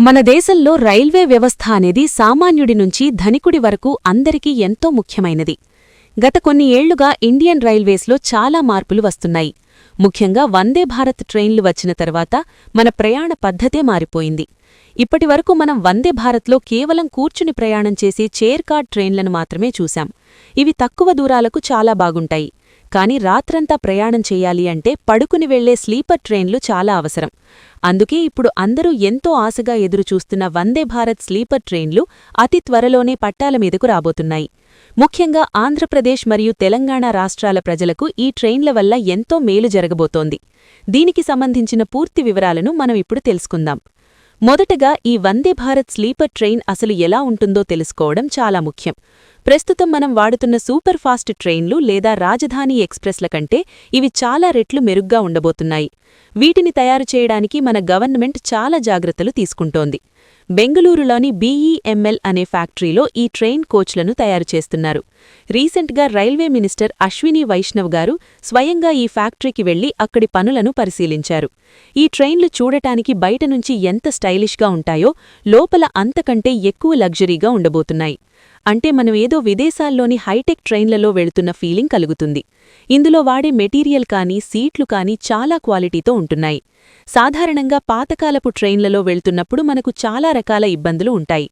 మన దేశంలో రైల్వే వ్యవస్థ అనేది సామాన్యుడి నుంచి ధనికుడి వరకు అందరికీ ఎంతో ముఖ్యమైనది. గత కొన్ని ఏళ్ళుగా ఇండియన్ రైల్వేస్లో చాలా మార్పులు వస్తున్నాయి. ముఖ్యంగా వందే భారత్ ట్రైన్లు వచ్చిన తర్వాత మన ప్రయాణ పద్ధతే మారిపోయింది. ఇప్పటివరకు మనం వందే భారత్లో కేవలం కూర్చుని ప్రయాణం చేసే చైర్ కార్డ్ ట్రైన్లను మాత్రమే చూశాం. ఇవి తక్కువ దూరాలకు చాలా బాగుంటాయి. కాని రాత్రంతా ప్రయాణం చెయ్యాలి అంటే పడుకుని వెళ్ళే స్లీపర్ ట్రైన్లు చాలా అవసరం. అందుకే ఇప్పుడు అందరూ ఎంతో ఆశగా ఎదురుచూస్తున్న వందే భారత్ స్లీపర్ ట్రైన్లు అతి త్వరలోనే పట్టాల మీదకు రాబోతున్నాయి. ముఖ్యంగా ఆంధ్రప్రదేశ్ మరియు తెలంగాణ రాష్ట్రాల ప్రజలకు ఈ ట్రైన్ల వల్ల ఎంతో మేలు జరగబోతోంది. దీనికి సంబంధించిన పూర్తి వివరాలను మనం ఇప్పుడు తెలుసుకుందాం. మొదటగా ఈ వందే భారత్ స్లీపర్ ట్రైన్ అసలు ఎలా ఉంటుందో తెలుసుకోవడం చాలా ముఖ్యం. ప్రస్తుతం మనం వాడుతున్న సూపర్ ఫాస్ట్ ట్రైన్లు లేదా రాజధాని ఎక్స్ప్రెస్ల కంటే ఇవి చాలా రెట్లు మెరుగ్గా ఉండబోతున్నాయి. వీటిని తయారు చేయడానికి మన గవర్నమెంట్ చాలా జాగ్రత్తలు తీసుకుంటోంది. బెంగళూరులోని బీఈఎంఎల్ అనే ఫ్యాక్టరీలో ఈ ట్రైన్ కోచ్లను తయారు చేస్తున్నారు. రీసెంట్గా రైల్వే మినిస్టర్ అశ్విని వైష్ణవ్ గారు స్వయంగా ఈ ఫ్యాక్టరీకి వెళ్ళి అక్కడి పనులను పరిశీలించారు. ఈ ట్రైన్లు చూడటానికి బయట నుంచి ఎంత స్టైలిష్గా ఉంటాయో లోపల అంతకంటే ఎక్కువ లగ్జరీగా ఉండబోతున్నాయి. అంటే మనం ఏదో విదేశాల్లోని హైటెక్ ట్రైన్లలో వెళుతున్న ఫీలింగ్ కలుగుతుంది. ఇందులో వాడే మెటీరియల్ కానీ సీట్లు కానీ చాలా క్వాలిటీతో ఉంటున్నాయి. సాధారణంగా పాతకాలపు ట్రైన్లలో వెళ్తున్నప్పుడు మనకు చాలా రకాల ఇబ్బందులు ఉంటాయి.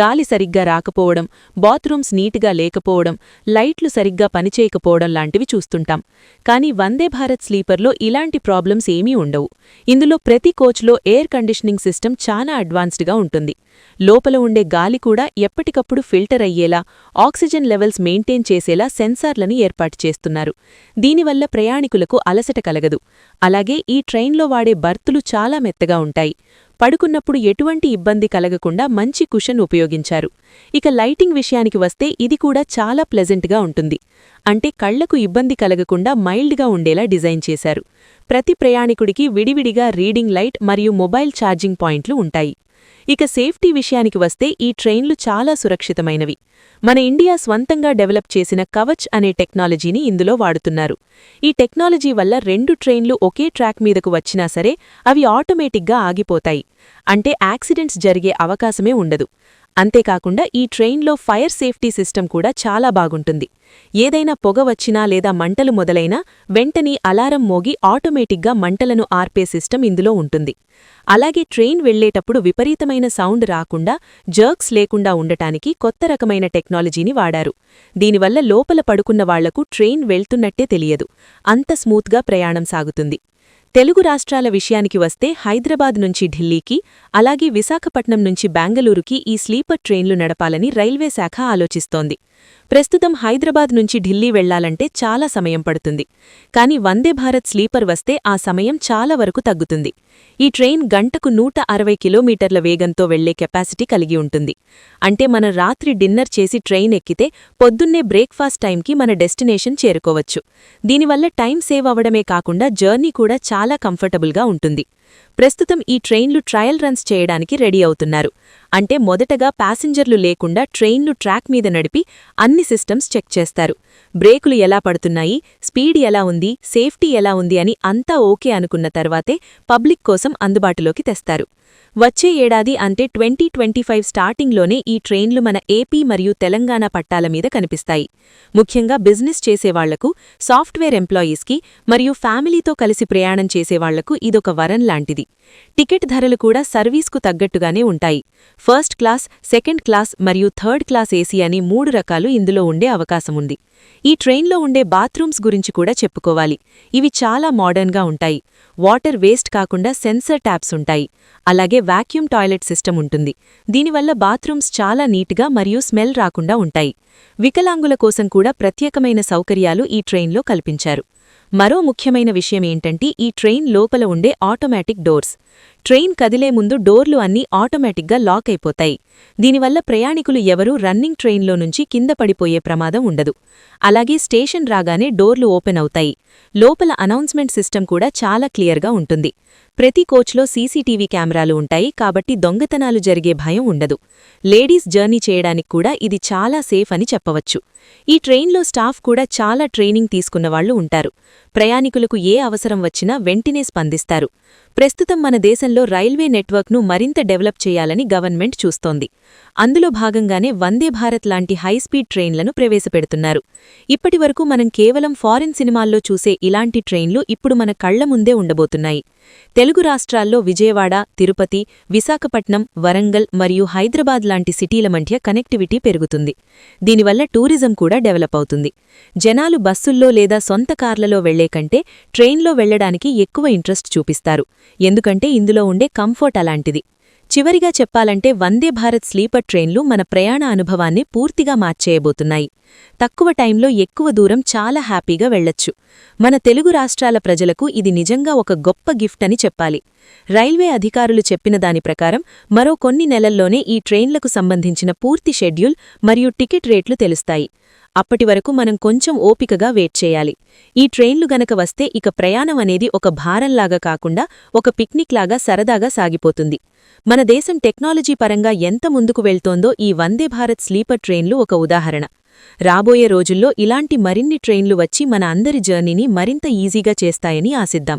గాలి సరిగ్గా రాకపోవడం బాత్రూమ్స్ నీట్గా లేకపోవడం లైట్లు సరిగ్గా పనిచేయకపోవడం లాంటివి చూస్తుంటాం. కానీ వందే భారత్ స్లీపర్లో ఇలాంటి ప్రాబ్లమ్స్ ఏమీ ఉండవు. ఇందులో ప్రతి కోచ్లో ఎయిర్ కండిషనింగ్ సిస్టమ్ చాలా అడ్వాన్స్డ్గా ఉంటుంది. లోపల ఉండే గాలి కూడా ఎప్పటికప్పుడు ఫిల్టర్ అయ్యేలా ఆక్సిజన్ లెవెల్స్ మెయింటైన్ చేసేలా సెన్సార్లను ఏర్పాటు చేస్తున్నారు. దీనివల్ల ప్రయాణికులకు అలసట కలగదు. అలాగే ఈ ట్రైన్లో వాడే బర్తులు చాలా మెత్తగా ఉంటాయి. పడుకున్నప్పుడు ఎటువంటి ఇబ్బంది కలగకుండా మంచి కుషన్ ఉపయోగించారు. ఇక లైటింగ్ విషయానికి వస్తే ఇది కూడా చాలా ప్లెజెంట్గా ఉంటుంది. అంటే కళ్ళకు ఇబ్బంది కలగకుండా మైల్డ్గా ఉండేలా డిజైన్ చేశారు. ప్రతి ప్రయాణికుడికి విడివిడిగా రీడింగ్ లైట్ మరియు మొబైల్ ఛార్జింగ్ పాయింట్లు ఉంటాయి. ఇక సేఫ్టీ విషయానికి వస్తే ఈ ట్రైన్లు చాలా సురక్షితమైనవి. మన ఇండియా స్వంతంగా డెవలప్ చేసిన కవచ్ అనే టెక్నాలజీని ఇందులో వాడుతున్నారు. ఈ టెక్నాలజీ వల్ల రెండు ట్రైన్లు ఒకే ట్రాక్ మీదకు వచ్చినా సరే అవి ఆటోమేటిక్గా ఆగిపోతాయి. అంటే యాక్సిడెంట్స్ జరిగే అవకాశమే ఉండదు. అంతేకాకుండా ఈ ట్రైన్లో ఫైర్ సేఫ్టీ సిస్టమ్ కూడా చాలా బాగుంటుంది. ఏదైనా పొగ వచ్చినా లేదా మంటలు మొదలైనా వెంటనే అలారం మోగి ఆటోమేటిక్గా మంటలను ఆర్పే సిస్టమ్ ఇందులో ఉంటుంది. అలాగే ట్రైన్ వెళ్ళేటప్పుడు విపరీతమైన సౌండ్ రాకుండా జర్క్స్ లేకుండా ఉండటానికి కొత్త రకమైన టెక్నాలజీని వాడారు. దీనివల్ల లోపల పడుకున్న వాళ్ళకు ట్రైన్ వెళ్తున్నట్టే తెలియదు. అంత స్మూత్గా ప్రయాణం సాగుతుంది. తెలుగు రాష్ట్రాల విషయానికి వస్తే హైదరాబాద్ నుంచి ఢిల్లీకి అలాగే విశాఖపట్నం నుంచి బెంగళూరుకి ఈ స్లీపర్ ట్రైన్లు నడపాలని రైల్వే శాఖ ఆలోచిస్తోంది. ప్రస్తుతం హైదరాబాద్ నుంచి ఢిల్లీ వెళ్ళాలంటే చాలా సమయం పడుతుంది. కానీ వందే భారత్ స్లీపర్ వస్తే ఆ సమయం చాలా వరకు తగ్గుతుంది. ఈ ట్రైన్ గంటకు నూట అరవై కిలోమీటర్ల వేగంతో వెళ్ళే కెపాసిటీ కలిగి ఉంటుంది. అంటే మనం రాత్రి డిన్నర్ చేసి ట్రైన్ ఎక్కితే పొద్దున్నే బ్రేక్ఫాస్ట్ టైంకి మన డెస్టినేషన్ చేరుకోవచ్చు. దీనివల్ల టైం సేవ్ అవడమే కాకుండా జర్నీ కూడా చాలా కంఫర్టబుల్గా ఉంటుంది. ప్రస్తుతం ఈ ట్రైన్లు ట్రయల్ రన్స్ చేయడానికి రెడీ అవుతున్నారు. అంటే మొదటగా ప్యాసింజర్లు లేకుండా ట్రైన్లు ట్రాక్ మీద నడిపి అన్ని సిస్టమ్స్ చెక్ చేస్తారు. బ్రేకులు ఎలా పడుతున్నాయి? స్పీడ్ ఎలా ఉంది? సేఫ్టీ ఎలా ఉంది? అని అంతా ఓకే అనుకున్న తర్వాతే పబ్లిక్ కోసం అందుబాటులోకి తెస్తారు. వచ్చే ఏడాది అంటే ట్వంటీ ట్వంటీ ఫైవ్ స్టార్టింగ్లోనే ఈ ట్రైన్లు మన ఏపీ మరియు తెలంగాణ పట్టాల మీద కనిపిస్తాయి. ముఖ్యంగా బిజినెస్ చేసేవాళ్ళకు సాఫ్ట్వేర్ ఎంప్లాయీస్కి మరియు ఫ్యామిలీతో కలిసి ప్రయాణం చేసేవాళ్ళకు ఇదొక వరం లాంటిది. టికెట్ ధరలు కూడా సర్వీస్కు తగ్గట్టుగానే ఉంటాయి. ఫస్ట్ క్లాస్ సెకండ్ క్లాస్ మరియు థర్డ్ క్లాస్ ఏసీ అని మూడు రకాలు ఇందులో ఉండే అవకాశముంది. ఈ ట్రైన్లో ఉండే బాత్రూమ్స్ గురించి కూడా చెప్పుకోవాలి. ఇవి చాలా మోడర్న్గా ఉంటాయి. వాటర్ వేస్ట్ కాకుండా సెన్సర్ ట్యాప్స్ ఉంటాయి. అలాగే వాక్యూమ్ టాయిలెట్ సిస్టమ్ ఉంటుంది. దీనివల్ల బాత్రూమ్స్ చాలా నీట్గా మరియు స్మెల్ రాకుండా ఉంటాయి. వికలాంగుల కోసం కూడా ప్రత్యేకమైన సౌకర్యాలు ఈ ట్రైన్లో కల్పించారు. మరో ముఖ్యమైన విషయం ఏంటంటే ఈ ట్రైన్ లోపల ఉండే ఆటోమేటిక్ డోర్స్. ట్రైన్ కదిలే ముందు డోర్లు అన్నీ ఆటోమేటిక్గా లాక్ అయిపోతాయి. దీనివల్ల ప్రయాణికులు ఎవరూ రన్నింగ్ ట్రైన్లో నుంచి కింద పడిపోయే ప్రమాదం ఉండదు. అలాగే స్టేషన్ రాగానే డోర్లు ఓపెన్ అవుతాయి. లోపల అనౌన్స్మెంట్ సిస్టమ్ కూడా చాలా క్లియర్గా ఉంటుంది. ప్రతి కోచ్లో సీసీటీవీ కెమెరాలు ఉంటాయి కాబట్టి దొంగతనాలు జరిగే భయం ఉండదు. లేడీస్ జర్నీ చేయడానికి కూడా ఇది చాలా సేఫ్ అని చెప్పవచ్చు. ఈ ట్రైన్లో స్టాఫ్ కూడా చాలా ట్రైనింగ్ తీసుకున్నవాళ్ళు ఉంటారు. ప్రయాణికులకు ఏ అవసరం వచ్చినా వెంటనే స్పందిస్తారు. ప్రస్తుతం మన దేశంలో రైల్వే నెట్వర్క్ను మరింత డెవలప్ చేయాలని గవర్నమెంట్ చూస్తోంది. అందులో భాగంగానే వందే భారత్ లాంటి హైస్పీడ్ ట్రైన్లను ప్రవేశపెడుతున్నారు. ఇప్పటివరకు మనం కేవలం ఫారిన్ సినిమాల్లో చూసే ఇలాంటి ట్రైన్లు ఇప్పుడు మన కళ్ళ ముందే ఉండబోతున్నాయి. తెలుగు రాష్ట్రాల్లో విజయవాడ తిరుపతి విశాఖపట్నం వరంగల్ మరియు హైదరాబాద్ లాంటి సిటీల మధ్య కనెక్టివిటీ పెరుగుతుంది. దీనివల్ల టూరిజం కూడా డెవలప్ అవుతుంది. జనాలు బస్సుల్లో లేదా సొంత కార్లలో వెళ్ళే కంటే ట్రైన్లో వెళ్ళడానికి ఎక్కువ ఇంట్రెస్ట్ చూపిస్తారు. ఎందుకంటే ఇందులో ఉండే కంఫర్ట్ అలాంటిది. చివరిగా చెప్పాలంటే వందే భారత్ స్లీపర్ ట్రైన్లు మన ప్రయాణ అనుభవాన్ని పూర్తిగా మార్చేయబోతున్నాయి. తక్కువ టైంలో ఎక్కువ దూరం చాలా హ్యాపీగా వెళ్ళొచ్చు మన తెలుగు రాష్ట్రాల ప్రజలకు ఇది నిజంగా ఒక గొప్ప గిఫ్ట్ అని చెప్పాలి. రైల్వే అధికారులు చెప్పిన దాని ప్రకారం మరో కొన్ని నెలల్లోనే ఈ ట్రైన్లకు సంబంధించిన పూర్తి షెడ్యూల్ మరియు టికెట్ రేట్లు తెలుస్తాయి. అప్పటి వరకు మనం కొంచెం ఓపికగా వెయిట్ చేయాలి. ఈ ట్రైన్లు గనక వస్తే ఇక ప్రయాణం అనేది ఒక భారంలాగా కాకుండా ఒక పిక్నిక్ లాగా సరదాగా సాగిపోతుంది. మన దేశం టెక్నాలజీ పరంగా ఎంత ముందుకు వెళ్తోందో ఈ వందే భారత్ స్లీపర్ ట్రైన్లు ఒక ఉదాహరణ. రాబోయే రోజుల్లో ఇలాంటి మరిన్ని ట్రైన్లు వచ్చి మన అందరి జర్నీని మరింత ఈజీగా చేస్తాయని ఆశిద్దాం.